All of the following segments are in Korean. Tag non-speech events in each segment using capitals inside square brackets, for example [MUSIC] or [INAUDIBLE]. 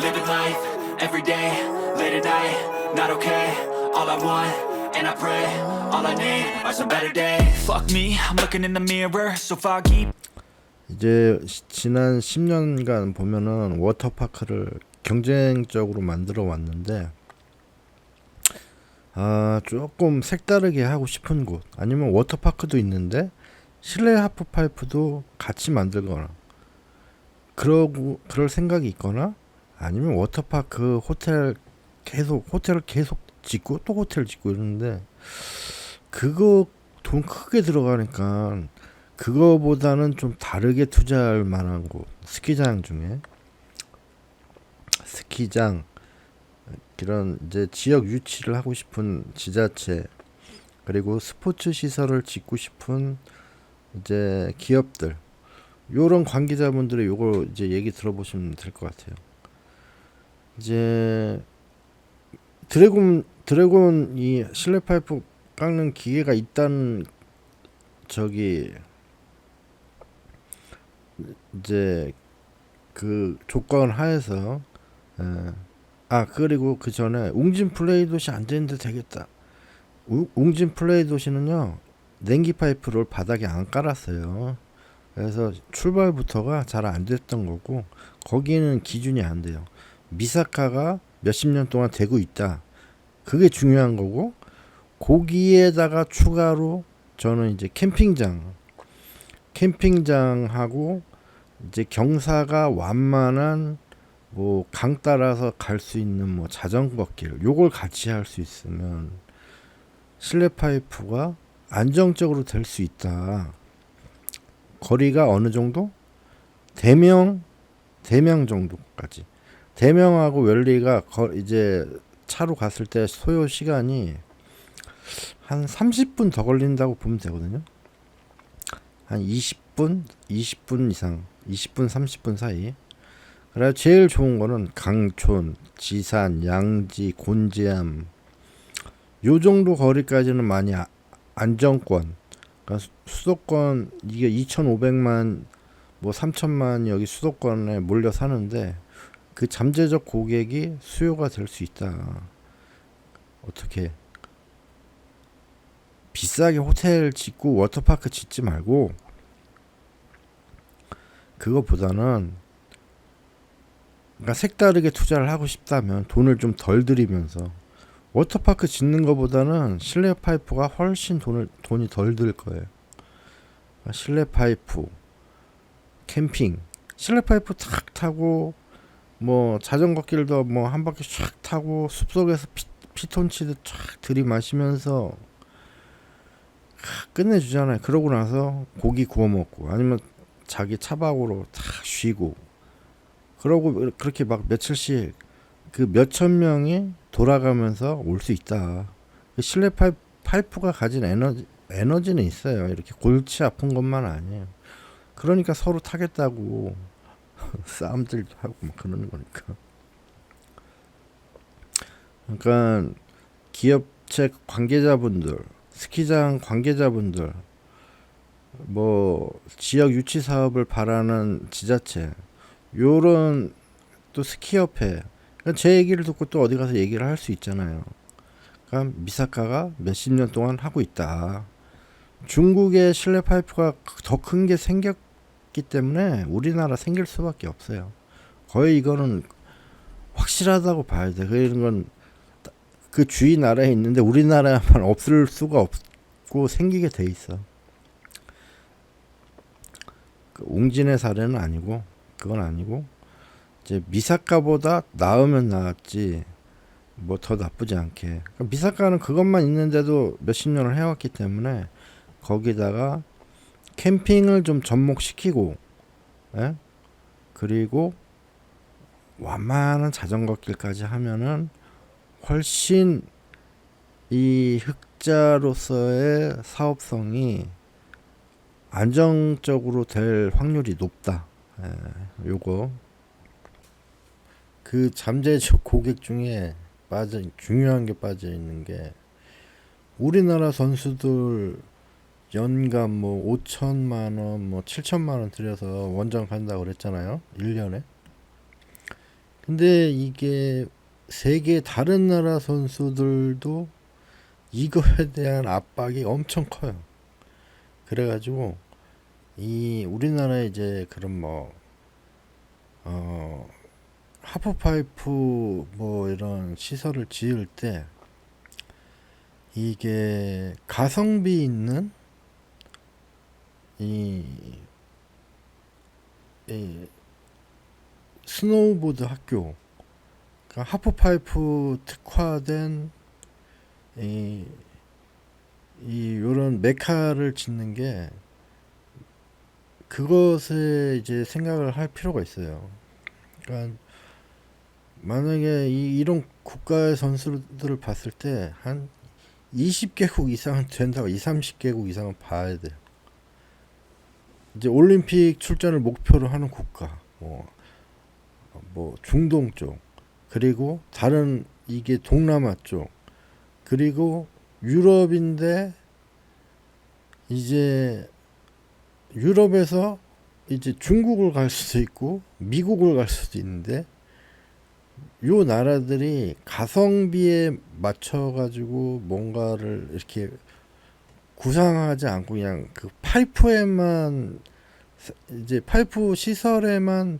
Living life, every day, late at night, not okay. All I want, and I pray, all I need are some better days. Fuck me, I'm looking in the mirror, so foggy. 이제 시- 지난 10년간 보면은 워터파크를 경쟁적으로 만들어 왔는데 아 조금 색다르게 하고 싶은 곳 아니면 워터파크도 있는데 실내 하프파이프도 같이 만들거나 그러고 그럴 생각이 있거나 아니면 워터파크 호텔 계속 호텔을 계속 짓고 또 호텔 짓고 이러는데 그거 돈 크게 들어가니까 그거보다는 좀 다르게 투자할 만한 곳 스키장 중에. 스키장. 이런 이제 지역 유치를 하고 싶은 지자체. 그리고 스포츠 시설을 짓고 싶은 이제 기업들. 요런 관계자분들의 요걸 이제 얘기 들어보시면 될 것 같아요. 이제 드래곤 드래곤 이 실내 파이프 깎는 기계가 있다는 저기 이제 그 조건 하에서 에, 아 그리고 그 전에 웅진 플레이 도시 안 되는데 되겠다. 우- 웅진 플레이 도시는요 냉기 파이프를 바닥에 안 깔았어요. 그래서 출발부터가 잘 안 됐던 거고 거기는 기준이 안 돼요. 미사카가 몇십 년 동안 되고 있다. 그게 중요한 거고 거기에다가 추가로 저는 이제 캠핑장 캠핑장하고 이제 경사가 완만한 뭐 강 따라서 갈 수 있는 뭐 자전거 길 요걸 같이 할 수 있으면 실내 파이프가 안정적으로 될 수 있다. 거리가 어느 정도? 대명 대명 정도까지. 대명하고 웰리가 거, 이제 차로 갔을 때 소요 시간이 한 30분 더 걸린다고 보면 되거든요. 한 20분, 20분 이상, 20분, 30분 사이. 그래 제일 좋은 거는 강촌, 지산, 양지, 곤지암 요 정도 거리까지는 많이 아- 안정권. 그러니까 수- 수도권 이게 2,500만 뭐 3천만 여기 수도권에 몰려 사는데 그 잠재적 고객이 수요가 될 수 있다. 어떻게 비싸게 호텔 짓고 워터파크 짓지 말고 그거보다는 그러니까 색다르게 투자를 하고 싶다면 돈을 좀 덜 들이면서 워터파크 짓는 것보다는 실내 파이프가 훨씬 돈을 돈이 덜 들 거예요. 실내 파이프, 캠핑, 실내 파이프 탁 타고 뭐 자전거 길도 뭐 한 바퀴 쫙 타고 숲속에서 피, 피톤치드 쫙 들이마시면서 끝내주잖아요. 그러고 나서 고기 구워 먹고 아니면 자기 차박으로 다 쉬고 그러고 그렇게 막 며칠씩 그 몇천 명이 돌아가면서 올 수 있다. 그 실내 파이프, 파이프가 가진 에너지 에너지는 있어요. 이렇게 골치 아픈 것만 아니에요. 그러니까 서로 타겠다고 [LAUGHS] 싸움들도 하고 막 그러는 거니까. 그러니까 기업체 관계자분들, 스키장 관계자분들, 뭐 지역 유치 사업을 바라는 지자체, 요런 또 스키협회, 그러니까 제 얘기를 듣고 또 어디 가서 얘기를 할 수 있잖아요. 그러니까 미사카가 몇십 년 동안 하고 있다. 중국의 실내 파이프가 더 큰 게 생겼 기 때문에 우리나라 생길 수밖에 없어요. 거의 이거는 확실하다고 봐야 돼. 그런 건 그 주위 나라에 있는데 우리나라에만 없을 수가 없고 생기게 돼 있어. 그 웅진의 사례는 아니고 그건 아니고 이제 미사카보다 나으면 나았지 뭐 더 나쁘지 않게 그러니까 미사카는 그것만 있는데도 몇십 년을 해왔기 때문에 거기다가 캠핑을 좀 접목시키고 예? 그리고 완만한 자전거 길까지 하면은 훨씬 이 흑자로서의 사업성이 안정적으로 될 확률이 높다. 예, 요거 그 잠재적 고객 중에 빠져 중요한 게 빠져 있는 게 우리나라 선수들 연간 뭐 5천만 원, 뭐 7천만 원 들여서 원정 간다고 그랬잖아요. 1년에. 근데 이게 세계 다른 나라 선수들도 이거에 대한 압박이 엄청 커요. 그래가지고 이 우리나라 이제 그런 뭐 어, 하프파이프 뭐 이런 시설을 지을 때 이게 가성비 있는 이, 이 스노우보드 학교 그러니까 하프파이프 특화된 이, 이 요런 메카를 짓는 게 그것에 이제 생각을 할 필요가 있어요. 그러니까 만약에 이, 이런 국가의 선수들을 봤을 때 한 20개국 이상은 된다고 2, 30개국 이상은 봐야 돼요. 이제 올림픽 출전을 목표로 하는 국가, 뭐, 뭐 중동 쪽, 그리고 다른 이게 동남아 쪽, 그리고 유럽인데 이제 유럽에서 이제 중국을 갈 수도 있고 미국을 갈 수도 있는데 요 나라들이 가성비에 맞춰 가지고 뭔가를 이렇게 구상하지 않고 그냥 그 파이프에만 이제 파이프 시설에만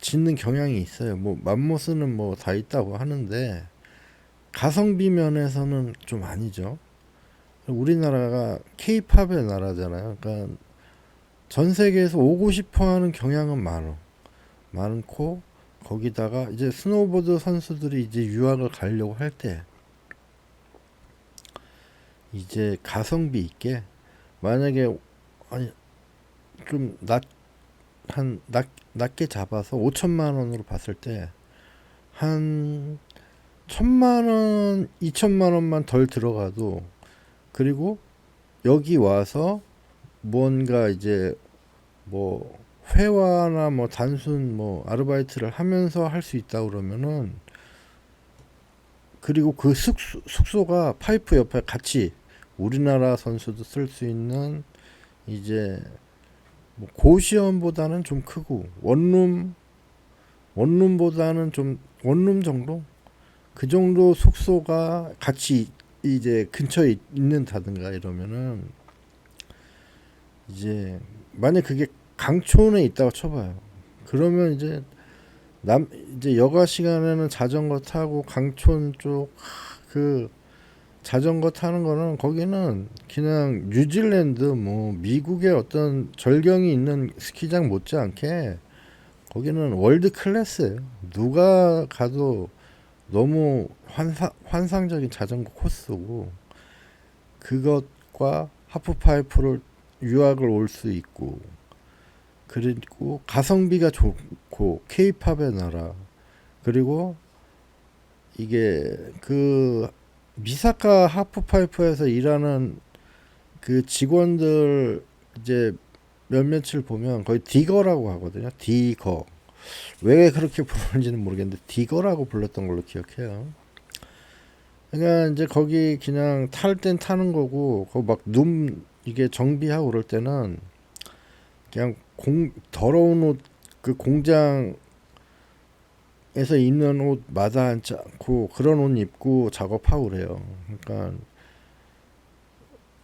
짓는 경향이 있어요. 뭐 맘모스는 뭐 다 있다고 하는데 가성비 면에서는 좀 아니죠. 우리나라가 케이팝의 나라잖아요. 그러니까 전 세계에서 오고 싶어 하는 경향은 많어. 많고 거기다가 이제 스노보드 선수들이 이제 유학을 가려고 할 때 이제 가성비 있게 만약에 아니 좀 낮 한 낮 낮게 잡아서 5천만 원으로 봤을 때 한 천만 원, 이천만 원만 덜 들어가도 그리고 여기 와서 뭔가 이제 뭐 회화나 뭐 단순 뭐 아르바이트를 하면서 할 수 있다 그러면은 그리고 그 숙소, 숙소가 파이프 옆에 같이 우리나라 선수도 쓸 수 있는 이제 뭐 고시원보다는 좀 크고 원룸 원룸보다는 좀 원룸 정도 그 정도 숙소가 같이 이제 근처에 있는다든가 이러면은 이제 만약 그게 강촌에 있다고 쳐봐요. 그러면 이제 남 이제 여가 시간에는 자전거 타고 강촌 쪽 그 자전거 타는 거는 거기는 그냥 뉴질랜드 뭐 미국의 어떤 절경이 있는 스키장 못지않게 거기는 월드 클래스예요. 누가 가도 너무 환상 환상적인 자전거 코스고 그것과 하프파이프를 유학을 올 수 있고 그리고 가성비가 좋고 케이팝의 나라 그리고 이게 그 미사카 하프파이프에서 일하는 그 직원들 이제 몇몇을 보면 거의 디거라고 하거든요. 디거. 왜 그렇게 부르는지는 모르겠는데 디거라고 불렀던 걸로 기억해요. 그러니까 이제 거기 그냥 탈 땐 타는 거고 거막눈 이게 정비하고 그럴 때는 그냥 공 더러운 옷 그 공장 에서 입는 옷 마다 앉지 않고 그런 옷 입고 작업하고 그래요. 그러니까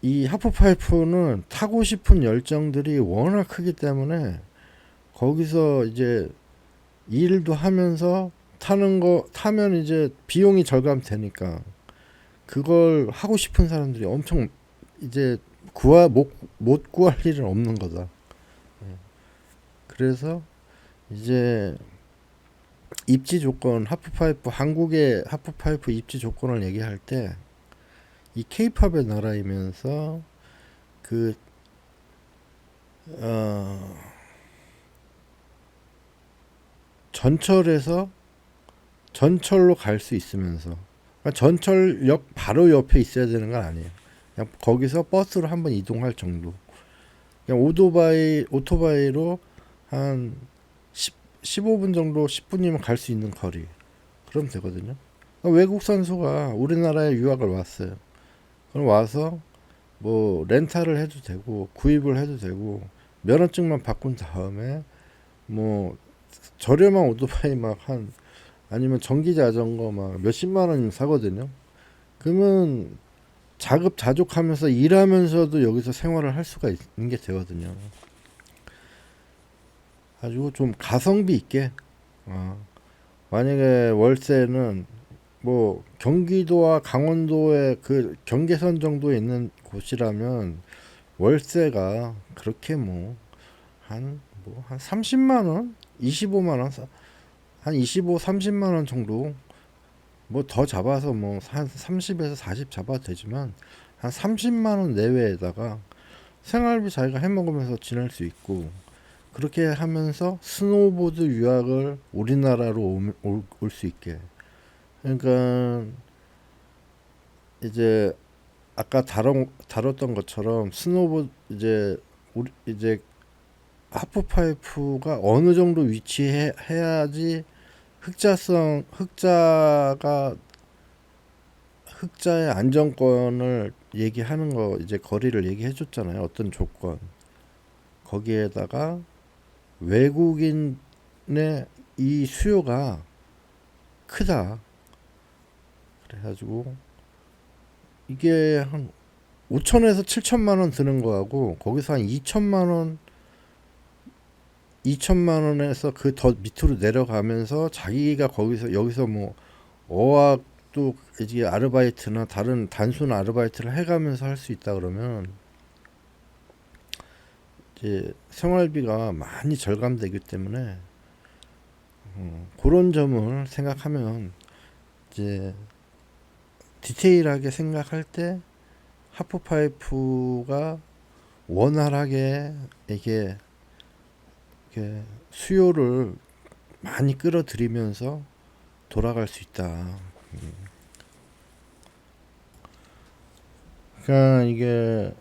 이 하프파이프는 타고 싶은 열정들이 워낙 크기 때문에 거기서 이제 일도 하면서 타는 거 타면 이제 비용이 절감되니까 그걸 하고 싶은 사람들이 엄청 이제 구하 못, 못 구할 일은 없는 거다. 예. 그래서 이제 입지 조건 하프파이프 한국의 하프파이프 입지 조건을 얘기할 때 이 케이팝의 나라이면서 그 어, 전철에서 전철로 갈 수 있으면서 그러니까 전철역 바로 옆에 있어야 되는 건 아니에요. 그냥 거기서 버스로 한번 이동할 정도. 그냥 오토바이 오토바이로 한 10, 15분 정도 10분이면 갈 수 있는 거리. 그럼 되거든요. 외국 선수가 우리나라에 유학을 왔어요. 그럼 와서 뭐 렌탈을 해도 되고 구입을 해도 되고 면허증만 바꾼 다음에 뭐 저렴한 오토바이 막 한 아니면 전기 자전거 막 몇십만 원이면 사거든요. 그러면 자급자족하면서 일하면서도 여기서 생활을 할 수가 있는 게 되거든요. 가지고 좀 가성비 있게 어, 만약에 월세는 뭐 경기도와 강원도의 그 경계선 정도에 있는 곳이라면 월세가 그렇게 뭐 한 뭐한 30만 원, 25만 원, 사- 한 25, 30만 원 정도 뭐 더 잡아서 뭐한 30에서 40 잡아도 되지만 한 30만 원 내외에다가 생활비 자기가 해 먹으면서 지낼 수 있고 그렇게 하면서 스노우보드 유학을 우리나라로 올 수 있게 그러니까 이제 아까 다뤄, 다뤘던 것처럼 스노우보드 이제 우리 이제 하프파이프가 어느 정도 위치해야지 흑자성 흑자가 흑자의 안정권을 얘기하는 거 이제 거리를 얘기해 줬잖아요. 어떤 조건 거기에다가 외국인의 이 수요가 크다. 그래가지고 이게 한 5천에서 7천만 원 드는 거하고 거기서 한 2천만 원 2천만 원에서 그 더 밑으로 내려가면서 자기가 거기서 여기서 뭐 어학도 이제 아르바이트나 다른 단순 아르바이트를 해가면서 할 수 있다 그러면 이제 생활비가 많이 절감되기 때문에 어, 그런 점을 생각하면 이제 디테일하게 생각할 때 하프파이프가 원활하게 이게 이렇게 수요를 많이 끌어들이면서 돌아갈 수 있다. 음. 그러니까 이게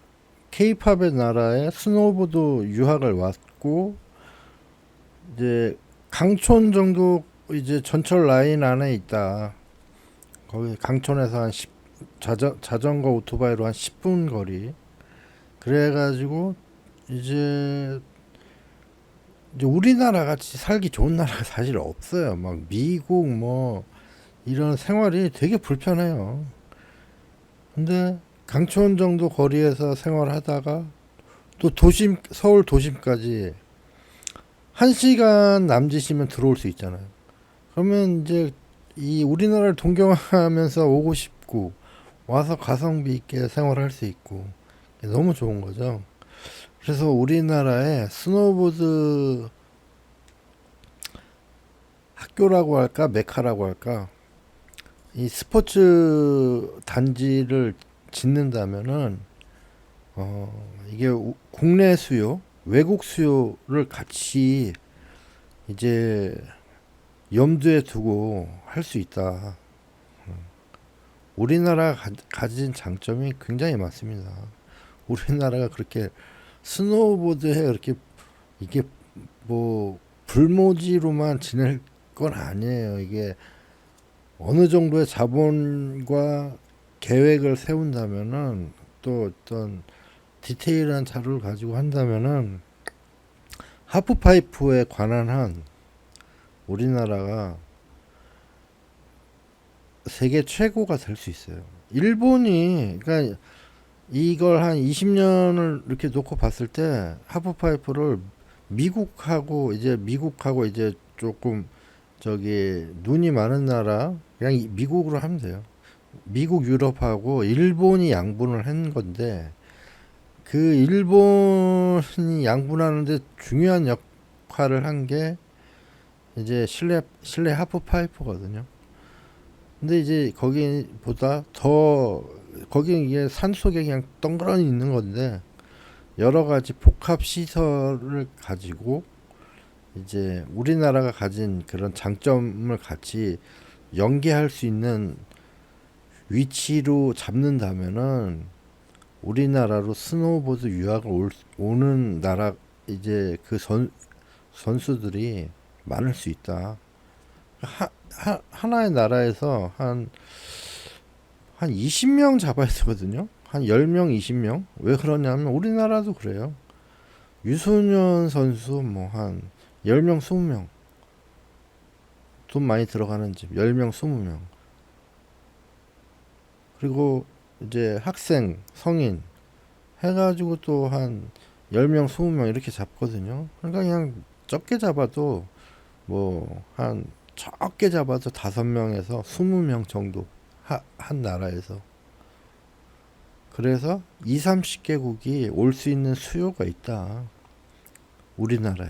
케이팝의 나라에 스노보드 유학을 왔고 이제 강촌 정도 이제 전철 라인 안에 있다. 거기 강촌에서 한 10, 자전, 자전거 오토바이로 한 10분 거리. 그래가지고 이제 이제 우리나라 같이 살기 좋은 나라가 사실 없어요. 막 미국 뭐 이런 생활이 되게 불편해요. 근데 강촌 정도 거리에서 생활하다가 또 도심 서울 도심까지 한 시간 남짓이면 들어올 수 있잖아요. 그러면 이제 이 우리나라를 동경하면서 오고 싶고 와서 가성비 있게 생활할 수 있고 너무 좋은 거죠. 그래서 우리나라에 스노보드 학교라고 할까 메카라고 할까 이 스포츠 단지를 짓는다면은 어 이게 우- 국내 수요 외국 수요를 같이 이제 염두에 두고 할 수 있다. 음. 우리나라가 가, 가진 장점이 굉장히 많습니다. 우리나라가 그렇게 스노우보드에 그렇게 이게 뭐 불모지로만 지낼 건 아니에요. 이게 어느 정도의 자본과 계획을 세운다면은 또 어떤 디테일한 자료를 가지고 한다면은 하프파이프에 관한 한 우리나라가 세계 최고가 될 수 있어요. 일본이 그러니까 이걸 한 20년을 이렇게 놓고 봤을 때 하프파이프를 미국하고 이제 미국하고 이제 조금 저기 눈이 많은 나라 그냥 이- 미국으로 하면 돼요. 미국 유럽하고 일본이 양분을 한 건데 그 일본이 양분하는데 중요한 역할을 한 게 이제 실내 실내 하프 파이프거든요. 근데 이제 거기보다 더 거기 이게 산 속에 그냥 덩그러니 있는 건데 여러 가지 복합 시설을 가지고 이제 우리나라가 가진 그런 장점을 같이 연계할 수 있는 위치로 잡는다면은 우리나라로 스노우보드 유학을 올, 오는 나라 이제 그 선, 선수들이 많을 수 있다. 하, 하, 하나의 나라에서 한, 한 20명 잡아야 되거든요. 한 10명, 20명. 왜 그러냐면 우리나라도 그래요. 유소년 선수 뭐 한 10명, 20명 돈 많이 들어가는 집 10명, 20명. 그리고 이제 학생, 성인 해가지고 또 한 10명, 20명 이렇게 잡거든요. 그러니까 그냥 적게 잡아도 뭐 한 적게 잡아도 5명에서 20명 정도 하, 한 나라에서 그래서 2, 30개국이 올 수 있는 수요가 있다. 우리나라에.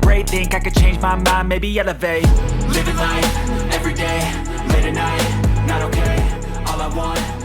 Think I could change my mind, maybe elevate. Living life, every day, late at night, not okay. All I want,